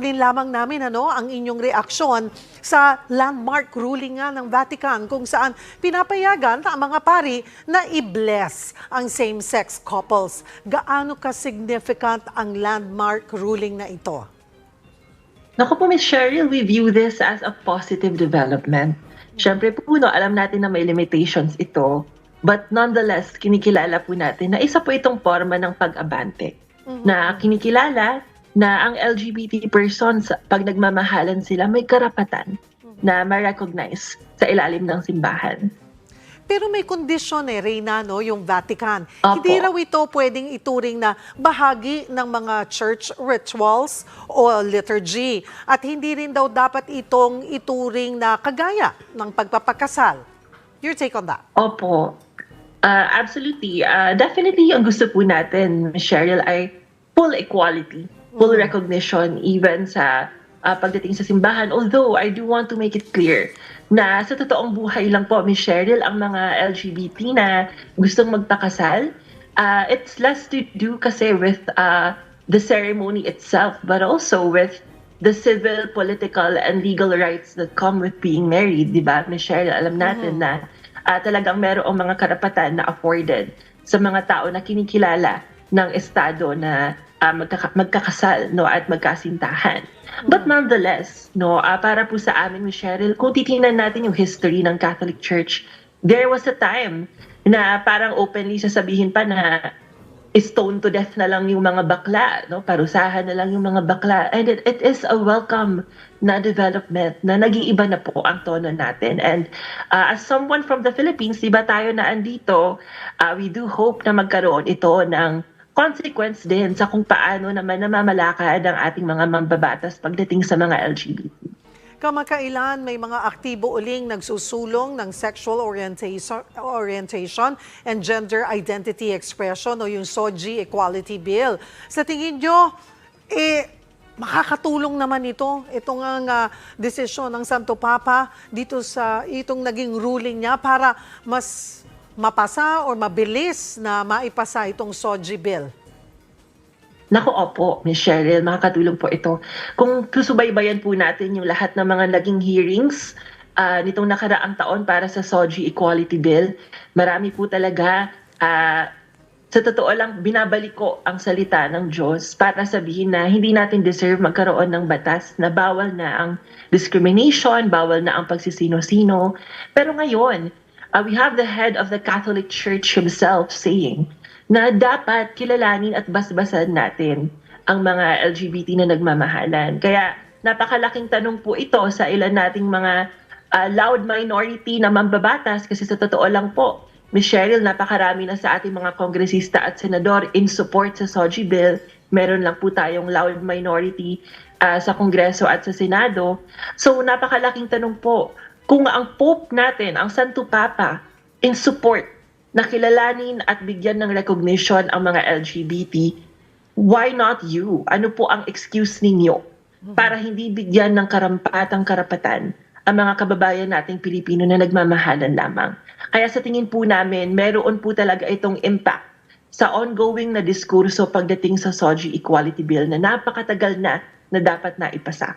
Kunin lamang namin ano ang inyong reaksyon sa landmark ruling nga ng Vatican kung saan pinapayagan ang mga pari na i-bless ang same-sex couples. Gaano ka significant ang landmark ruling na ito? Naku po, Miss Cheryl, we view this as a positive development. Siyempre po, no, alam natin na may limitations ito, but nonetheless, kinikilala po natin na isa po itong forma ng pag-abante. Na kinikilala na ang LGBT persons, pag nagmamahalan sila, may karapatan na ma-recognize sa ilalim ng simbahan. Pero may kondisyon eh, Reyna, no, yung Vatican. Opo. Hindi raw ito pwedeng ituring na bahagi ng mga church rituals o liturgy. At hindi rin daw dapat itong ituring na kagaya ng pagpapakasal. Your take on that? Opo. Uh, absolutely. Uh, definitely, ang gusto po natin. Cheryl, ay full equality, full recognition even sa uh, pagdating sa simbahan. Although, I do want to make it clear na sa totoong buhay lang po, Ms. Cheryl, ang mga LGBT na gustong magpakasal, uh, it's less to do kasi with uh, the ceremony itself, but also with the civil, political, and legal rights that come with being married, di ba? Ms. Cheryl, alam natin na ah, talagang merong mga karapatan na afforded sa mga tao na kinikilala ng Estado na ah, magkaka- magkakasal no, at magkasintahan. But nonetheless, no, ah, para po sa amin, Ms. Cheryl, kung titingnan natin yung history ng Catholic Church, there was a time na parang openly sasabihin pa na stone to death na lang yung mga bakla, no? Parusahan na lang yung mga bakla. And it, it is a welcome na development na nag-iiba na po ang tono natin. And uh, as someone from the Philippines, di ba tayo na andito, uh, we do hope na magkaroon ito ng consequence din sa kung paano naman namamalakad ang ating mga mambabatas pagdating sa mga LGBT. Kamakailan may mga aktibo uling nagsusulong ng sexual orientation, orientation and gender identity expression o yung SOGI Equality Bill. Sa tingin nyo, eh, makakatulong naman ito, itong ang ah, desisyon ng Santo Papa dito sa itong naging ruling niya para mas mapasa or mabilis na maipasa itong SOGI Bill. Naku, opo, Ms. Cheryl, makakatulong po ito. Kung susubaybayan po natin yung lahat ng mga naging hearings ah, nitong nakaraang taon para sa SOGI Equality Bill, marami po talaga, ah, sa totoo lang, binabalik ko ang salita ng Diyos para sabihin na hindi natin deserve magkaroon ng batas na bawal na ang discrimination, bawal na ang pagsisino-sino. Pero ngayon, ah, we have the head of the Catholic Church himself saying na dapat kilalanin at basbasan natin ang mga LGBT na nagmamahalan. Kaya napakalaking tanong po ito sa ilan nating mga ah, loud minority na mambabatas kasi sa totoo lang po, Ms. Cheryl, napakarami na sa ating mga kongresista at senador in support sa SOGI bill. Meron lang po tayong loud minority ah, sa Kongreso at sa Senado. So napakalaking tanong po, kung ang Pope natin, ang Santo Papa, in support na kilalanin at bigyan ng recognition ang mga LGBT, why not you? Ano po ang excuse ninyo para hindi bigyan ng karampatang karapatan ang mga kababayan nating Pilipino na nagmamahalan lamang? Kaya sa tingin po namin, meron po talaga itong impact sa ongoing na diskurso pagdating sa SOGI Equality Bill na napakatagal na na dapat na ipasa.